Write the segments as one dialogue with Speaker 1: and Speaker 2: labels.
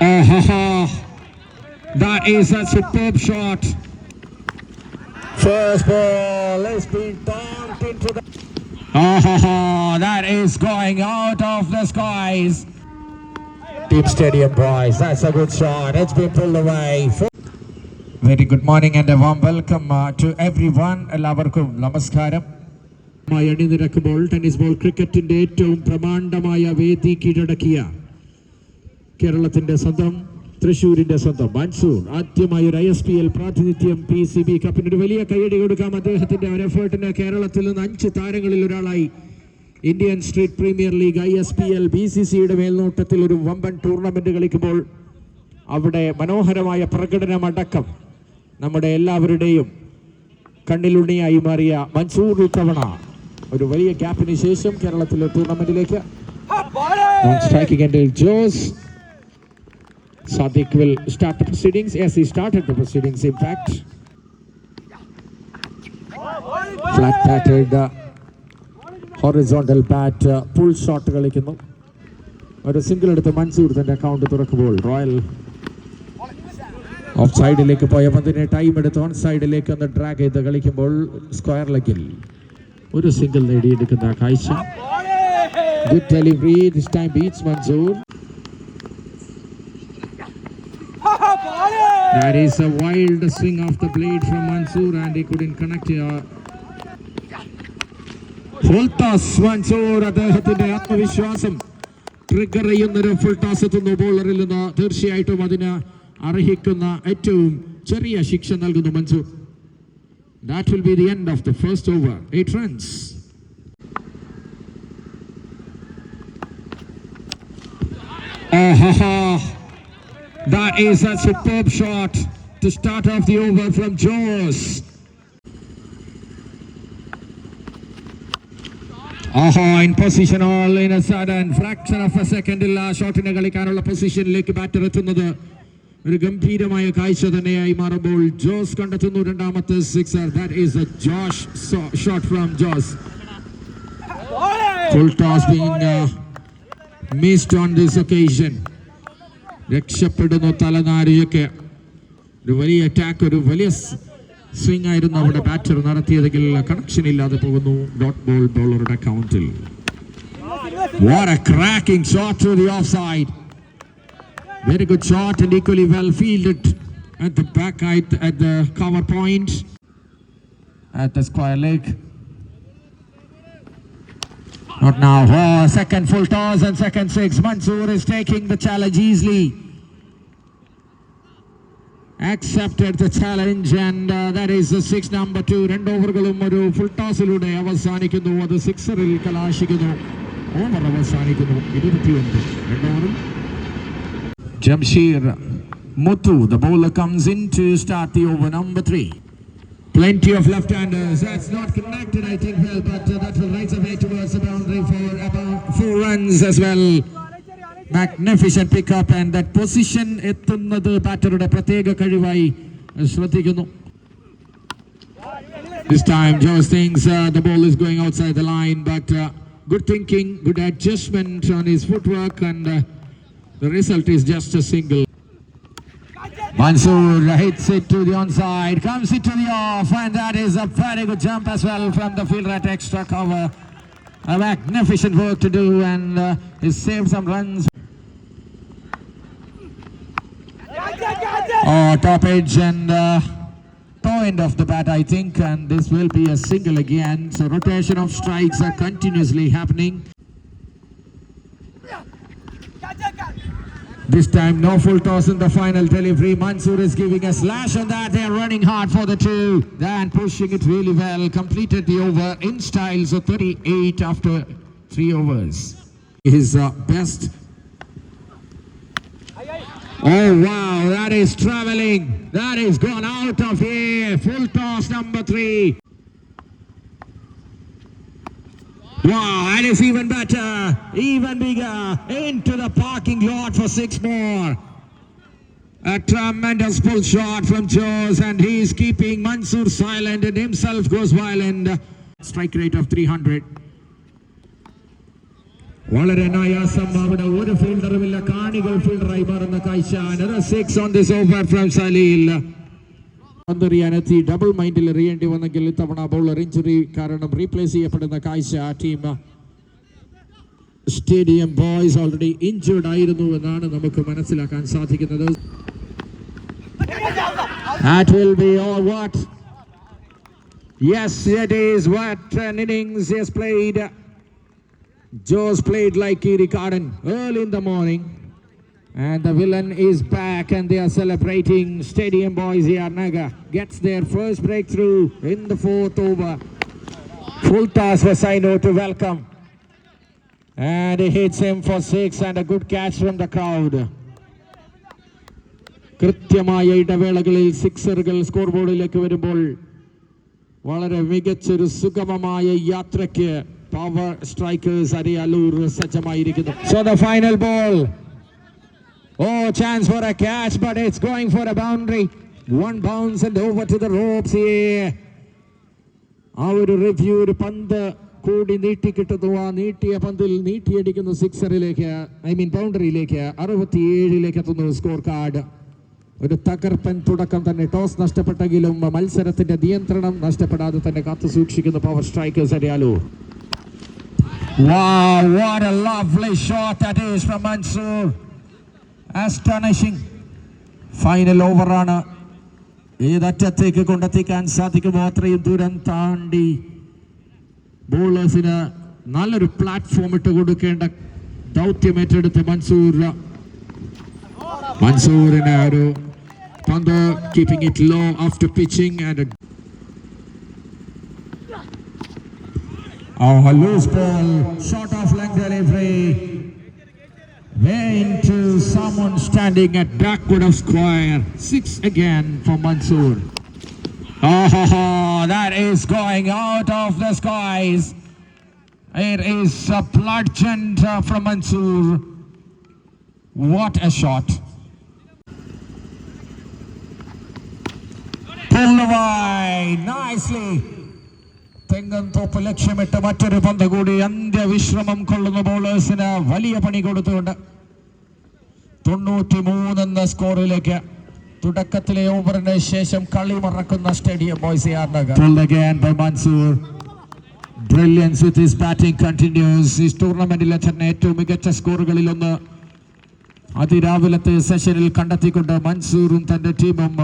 Speaker 1: Oh, ha, ha. That is a superb shot. First ball is being dumped into the. Oh, ha, ha. That is going out of the skies. Deep Stadium, boys. That's a good shot. It's been pulled away. Very good morning and a warm welcome uh, to everyone. എല്ലാവർക്കും നമസ്കാരം മായി അണിനിരക്കുമ്പോൾ tennis ball ക്രിക്കറ്റിന്റെ ഏറ്റവും പ്രമാണ്ഡമായ വേദി കീഴടക്കിയ കേരളത്തിന്റെ സ്വന്തം തൃശ്ശൂരിന്റെ സ്വന്തം മൻസൂർ ആദ്യമായി ഒരു ഐ എസ് പി എൽ പ്രാതിനിധ്യം പി സി ബി കപ്പിന് ഒരു വലിയ കൈയടി കൊടുക്കാം. അദ്ദേഹത്തിന്റെ ഒരു എഫേർട്ടിന് കേരളത്തിൽ നിന്ന് അഞ്ച് താരങ്ങളിൽ ഒരാളായി. Indian street premier league I S P L B C സിയുടെ മേൽനോട്ടത്തിൽ ഒരു വമ്പൻ ടൂർണമെന്റ് കളിക്കുമ്പോൾ അവിടെ മനോഹരമായ പ്രകടനമടക്കം നമ്മുടെ എല്ലാവരുടെയും കണ്ണിലുണ്ണിയായി മാറിയ മൻസൂർ ഇത്തവണ ഒരു വലിയ ഗ്യാപ്പിന് ശേഷം കേരളത്തിലെ ടൂർണമെന്റിലേക്ക് until Joes. Sadiq will start the proceedings. Yes, he started the proceedings, in fact. Flat batted, uh, horizontal bat, uh, pull shot കളിക്കുന്നു ഒരു സിംഗിൾ എടുത്ത് മൻസൂർ തന്റെ അക്കൗണ്ട് തുറക്കുമ്പോൾ റോയൽ ഓഫ് സൈഡിലേക്ക് പോയ പന്തിനെ ടൈം എടുത്ത് ഓൺ സൈഡിലേക്ക് ഒന്ന് ഡ്രാഗ് ചെയ്ത് കളിക്കുമ്പോൾ സ്ക്വയർ ലെഗിൽ ഒരു സിംഗിൾ നേടിയെടുക്കുന്ന കാഴ്ച Good delivery. This time beats Manzoor. That is a wild swing off the blade from Mansoor and he couldn't connect here. Full toss Mansoor അദ്ദേഹത്തിന്റെ ആത്മവിശ്വാസം ട്രിഗർ ചെയ്യുന്നൊരു ഫുൾ ടോസ് എത്തുന്നു ബോളറിൽ നിന്ന് തീർച്ചയായിട്ടും അതിന് അർഹിക്കുന്ന ഏറ്റവും ചെറിയ ശിക്ഷ നൽകുന്നു Mansoor that will be the end of the first over eight runs ha. That is a superb shot to start off the over from Jaws. Aha, in position all in a sudden fraction of a second ഇല്ല ഷോട്ടിനെ കളിക്കാനുള്ള പൊസിഷനിലേക്ക് batter എത്തുന്നത് ഒരു ഗംഭീരമായ കാഴ്ച തന്നെയായി മാറുമ്പോൾ ജോസ് കണ്ടെത്തുന്നു രണ്ടാമത്തെ sixer that is a Jos shot from Jos full toss being missed on this occasion രക്ഷപ്പെടുന്നു തലനാരിയൊക്കെ ഒരു വലിയ അറ്റാക്ക് ഒരു വലിയ സ്വിംഗ് ആയിരുന്നു അവിടെ ബാറ്റർ നടത്തിയതെങ്കിൽ കണക്ഷൻ ഇല്ലാതെ പോകുന്നു ഡോട്ട് ബോൾ ബോളറുടെ അക്കൗണ്ടിൽ What a cracking shot to the offside. Very good shot and equally well fielded at the back height at the cover point at the square leg. Not now. Oh, second full toss and second six. Mansoor is taking the challenge easily. Accepted the challenge and uh, that is the six number two. രണ്ട് ഓവറുകളും ഒരു full ടോസിലൂടെ അവസാനിക്കുന്നു അത് സിക്സറിൽ കലാശിക്കുന്നു over അവസാനിക്കുന്നു ഇരുപത്തിയൊൻപത് രണ്ട് ഓവറിൽ Jamshir Muthu, the bowler comes in to start the over number three. Plenty of left-handers. That's not connected, I think, well, but uh, that will right away towards the boundary for about four runs as well. Magnificent pickup and that position എത്തുന്നത് ബാറ്ററുടെ പ്രത്യേക കഴിവായി ശ്രദ്ധിക്കുന്നു. This time, Joe thinks uh, the ball is going outside the line, but uh, good thinking, good adjustment on his footwork, and uh, the result is just a single. Mansoor hits it to the onside, comes it to the off, and that is a very good jump as well from the fielder at extra cover. A magnificent work to do, and uh, he saved some runs. Oh, top edge and uh, toe end of the bat, I think, and this will be a single again. So rotation of strikes are continuously happening. This time, no full toss in the final delivery. Mansoor is giving a slash on that. They're running hard for the two. Then pushing it really well. Completed the over in style. So 38 after three overs. His uh, best. Oh, wow. That is traveling. That is gone out of here. Full toss number three. Wow, and it's even better, even bigger, into the parking lot for six more. A tremendous pull shot from Joes, and he's keeping Mansoor silent, and himself goes violent. Strike rate of 300. വളരെ നായാസം അവിടെ ഒരു ഫീൽഡറുമില്ല കാണികൾ ഫീൽഡറായി മാറുന്ന കാഴ്ച six on this over from Saleel പന്തെറിയാനെത്തി double മൈൻഡിൽ എറിയേണ്ടി വന്നെങ്കിൽ ഇത്തവണ ബൗളർ ഇഞ്ചുറി കാരണം റീപ്ലേസ് ചെയ്യപ്പെടുന്ന കാഴ്ച team stadium boys already injured ആയിരുന്നു എന്നാണ് നമുക്ക് മനസ്സിലാക്കാൻ സാധിക്കുന്നത് That will be all what? Yes, it is what an innings he has played. Joe's played like Kiri Garden early in the morning. And the villain is back and they are celebrating. Stadium Boys here. Naga gets their first breakthrough in the fourth over. Full toss for Saino to welcome. And he hits him for six and a good catch from the crowd. കൃത്യമായ ഇടവേളകളിൽ സിക്സറുകൾ score ബോർഡിലേക്ക് വരുമ്പോൾ വളരെ മികച്ചൊരു സുഗമമായ യാത്രയ്ക്ക് power strikers Ariyalur സജ്ജമായിരിക്കുന്നു so the final ball oh chance for a catch but it's going for a boundary one bounce and over to the ropes ആ ഒരു റിവ്യൂ ഒരു പന്ത് കൂടി നീട്ടി കിട്ടുന്നു ആ നീട്ടിയ പന്തിൽ നീട്ടിയടിക്കുന്ന സിക്സറിലേക്ക് ഐ മീൻ ബൗണ്ടറിയിലേക്ക് അറുപത്തിയേഴിലേക്ക് എത്തുന്നു സ്കോർ കാർഡ്. ഒരു തകർപ്പൻ തുടക്കം തന്നെ. ടോസ് നഷ്ടപ്പെട്ടെങ്കിലും മത്സരത്തിന്റെ നിയന്ത്രണം നഷ്ടപ്പെടാതെ തന്നെ കാത്തു സൂക്ഷിക്കുന്ന പവർ സ്ട്രൈക്കേഴ്സ് അറിയാലോ. ഫൈനൽ ഓവറാണ് ഏതറ്റത്തേക്ക് കൊണ്ടെത്തിക്കാൻ സാധിക്കുമോ? അത്രയും ദൂരം താണ്ടി. ബോളേഴ്സിന് നല്ലൊരു പ്ലാറ്റ്ഫോം ഇട്ട് കൊടുക്കേണ്ട ദൗത്യം ഏറ്റെടുത്ത് മൻസൂർ മൻസൂറിന് ഒരു പന്ത് keeping it low after pitching and Oh, a loose ball, short off length delivery. Way into someone standing at backward of square. Six again for Mansoor. Oh, ho, ho, that is going out of the skies. It is a plungent uh, from Mansoor. What a shot. Pulled away nicely. തെങ്ങൻ തോപ്പ് ലക്ഷ്യമിട്ട് മറ്റൊരു പന്ത് കൂടി അന്ത്യവിശ്രമം കൊള്ളുന്ന ബോളേഴ്സിന് വലിയ പണി കൊടുത്തുകൊണ്ട് തൊണ്ണൂറ്റി മൂന്നെന്ന സ്കോറിലേക്ക് തുടക്കത്തിലെ ഓവറിന് ശേഷം കളി മറക്കുന്ന stadium boys Mansoor brilliance with his batting continues ഈ ടൂർണമെന്റിലെ തന്നെ ഏറ്റവും മികച്ച സ്കോറുകളിൽ ഒന്ന്. അതിരാവിലത്തെ സെഷനിൽ കണ്ടെത്തിക്കൊണ്ട് മൻസൂറും തന്റെ ടീമും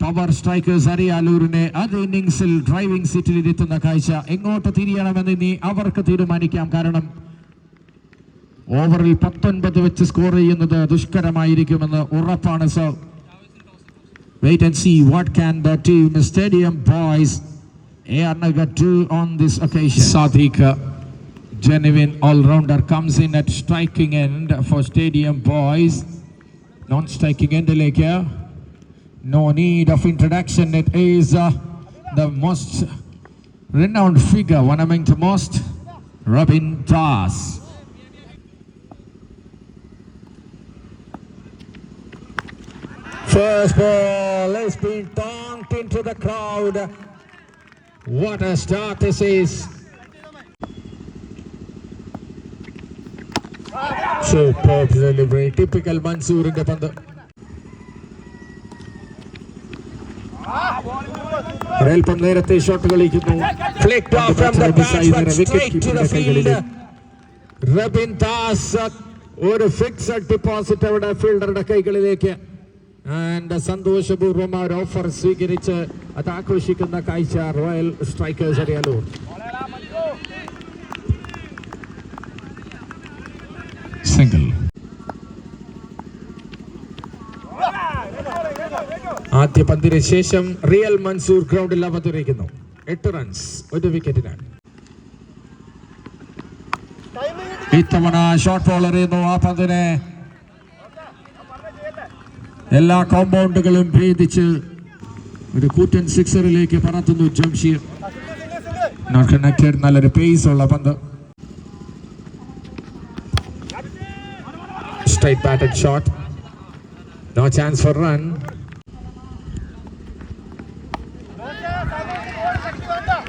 Speaker 1: പവർ സ്ട്രൈക്കേഴ്സ് അറിയാലൂരിനെ അത് ഇന്നിങ്സിൽ ഡ്രൈവിംഗ് സീറ്റിൽ ഇരുത്തുന്ന കാഴ്ച എങ്ങോട്ട് തിരിയണമെന്ന് ഇനി തീരുമാനിക്കാം. കാരണം ഓവറിൽ പത്തൊൻപത് വെച്ച് സ്കോർ ചെയ്യുന്നത് ദുഷ്കരമായിരിക്കുമെന്ന് ഉറപ്പാണ് so Wait and see what can the team stadium boys a Nagar do on this occasion. Sadiq, genuine all-rounder, comes in at striking end for Stadium Boys. Non-striking end like No need of introduction. It is uh, the most renowned figure, one among the most, First ball has been dunked into the crowd. What a start this is. Superb delivery. Typical Mansooriന്റെ പന്ത് ഒരൽപ്പം നേരത്തെ shot കളിക്കുന്നു Flicked off from the batsman straight to the field. Rabin Das ഒരു fixed deposit അവിടെ ഫീൽഡറുടെ കൈകളിലേക്ക് and സന്തോഷപൂർവം ആ ഒരു ഓഫർ സ്വീകരിച്ച് അത് ആഘോഷിക്കുന്ന കാഴ്ച റോയൽ സ്ട്രൈക്കേഴ്സ് അറിയാലോ സിംഗിൾ ആദ്യ പന്തിന് ശേഷം റിയൽ മൻസൂർ ഗ്രൗണ്ടിൽ അവതരിക്കുന്നു. എട്ട് റൺസ് ഒരു വിക്കറ്റിനാണ് ഇത്തവണ ഷോട്ട് ബോൾ എറിയുന്നു ആ പന്തിനെ എല്ലാ കോമ്പൗണ്ടുകളും ഭേദിച്ച് ഒരു കൂറ്റൻ സിക്സറിലേക്ക് പറത്തുന്നു ജംഷീർ നോട്ട് കണക്റ്റഡ് നല്ലൊരു പേസ് ഉള്ള പന്ത് straight batted shot no chance for run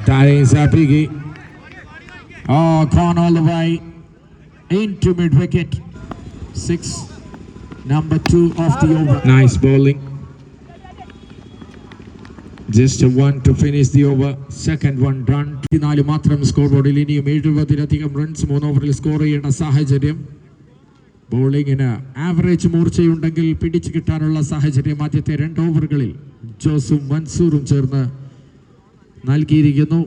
Speaker 1: That is a biggie. Oh, gone all mid wicket into mid wicket. Number two of the over. Nice bowling. Just a one to finish the over. Second one നാല് മാത്രം score ബോർഡിൽ ഇനിയും എഴുപതിലധികം runs മൂന്ന് ഓവറിൽ score ചെയ്യേണ്ട സാഹചര്യം ബോളിങ്ങിന് average മൂർച്ചയുണ്ടെങ്കിൽ പിടിച്ചു കിട്ടാനുള്ള സാഹചര്യം ആദ്യത്തെ രണ്ട് ഓവറുകളിൽ ജോസും മൻസൂറും ചേർന്ന് നൽകിയിരിക്കുന്നു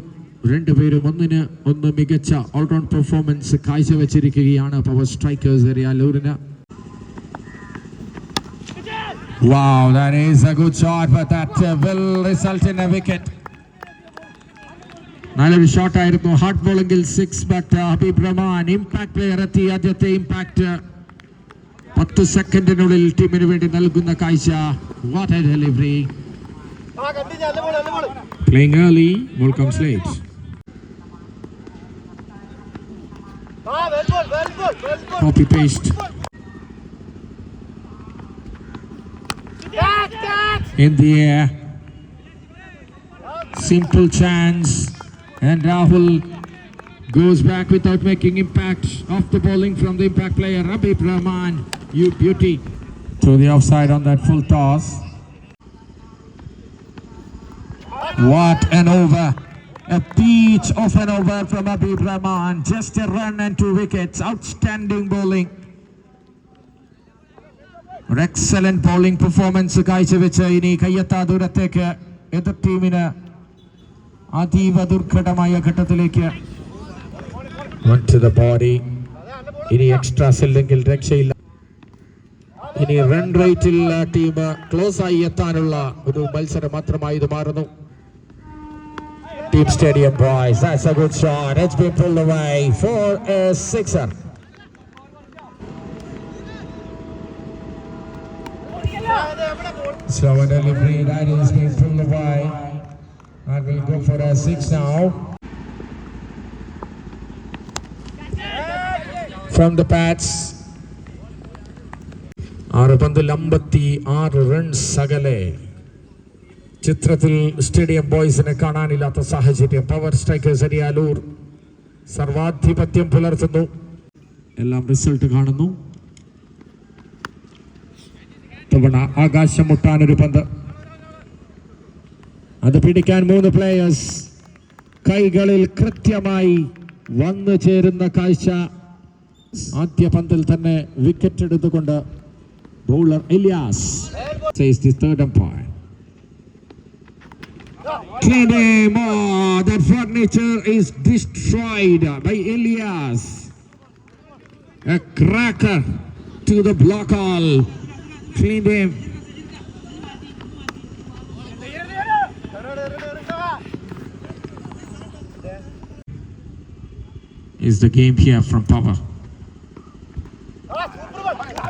Speaker 1: രണ്ടുപേരും ഒന്നിന് ഒന്ന് മികച്ച ഓൾറൗണ്ട് പെർഫോമൻസ് കാഴ്ചവെച്ചിരിക്കുകയാണ് പവർ സ്ട്രൈക്കേഴ്സ് എറിയാലൂരിന് Wow, that is a good shot, but that uh, will result in a wicket. നല്ലൊരു ഷോട്ട് ആയിരുന്നു hard ബോളിംഗിൽ six but Habib Rahman impact player എത്തി ആദ്യത്തെ ഇമ്പാക്ട് പത്ത് സെക്കൻഡിനുള്ളിൽ ടീമിന് വേണ്ടി നൽകുന്ന കാഴ്ച what a delivery Playing early, ball comes late. Copy paste In the air. Simple chance, and Rahul goes back without making impact off the bowling from the impact player Rabib Rahman. You beauty to the offside on that full toss. What an over! A peach of an over from Habib Rahman. Just a run and two wickets. Outstanding bowling. ഒരു excellent bowling performance കാഴ്ചവെച്ച് ഇനി കയ്യെത്താ ദൂരത്തേക്ക് എതിർ ടീമിന് അതീവ ദുർഘടമായ ഘട്ടത്തിലേക്ക്. ഇനി എക്സ്ട്രാസ് ഇല്ലെങ്കിൽ രക്ഷയില്ല ഇനി റൺ റേറ്റിൽ ടീം ക്ലോസ് ആയി എത്താനുള്ള ഒരു മത്സരം മാത്രമായി ഇത് മാറുന്നു team stadium boys good shot. It's been pulled away for a sixer. So a delivery that is being pulled away. And we'll go for a six now. From the pads. ആറ് പന്തിൽ അമ്പത്തി ആറ് റൺസ് അകലെ ചിത്രത്തിൽ stadium ബോയ്സിനെ കാണാനില്ലാത്ത സാഹചര്യം power strikers Ariyalur സർവാധിപത്യം പുലർത്തുന്നു എല്ലാം result കാണുന്നു തവണ ആകാശം മുട്ടാനൊരു പന്ത് അത് പിടിക്കാൻ മൂന്ന് പ്ലേയേഴ്സ് കൈകളിൽ കൃത്യമായി വന്നു ചേരുന്ന കാഴ്ച ആദ്യ പന്തിൽ തന്നെ വിക്കറ്റ് എടുത്തുകൊണ്ട് ബൗളർ എലിയാസ് ബ്ലോക്കാൽ Cleaned him. Is the game here from Power?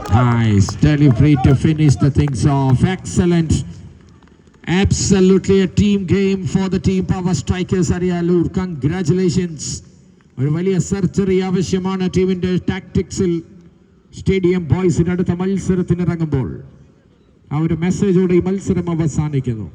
Speaker 1: Nice delivery to finish the things off. Excellent. Absolutely a team game for the team Power Strikers Arialur. Congratulations. ഒരു വലിയ സർജറി ആവശ്യമാണ് ടീമിന്റെ ടാക്ടിക്സിൽ സ്റ്റേഡിയം ബോയ്സിന് അടുത്ത മത്സരത്തിന് ഇറങ്ങുമ്പോൾ ആ ഒരു മെസ്സേജോടെ ഈ മത്സരം അവസാനിക്കുന്നു.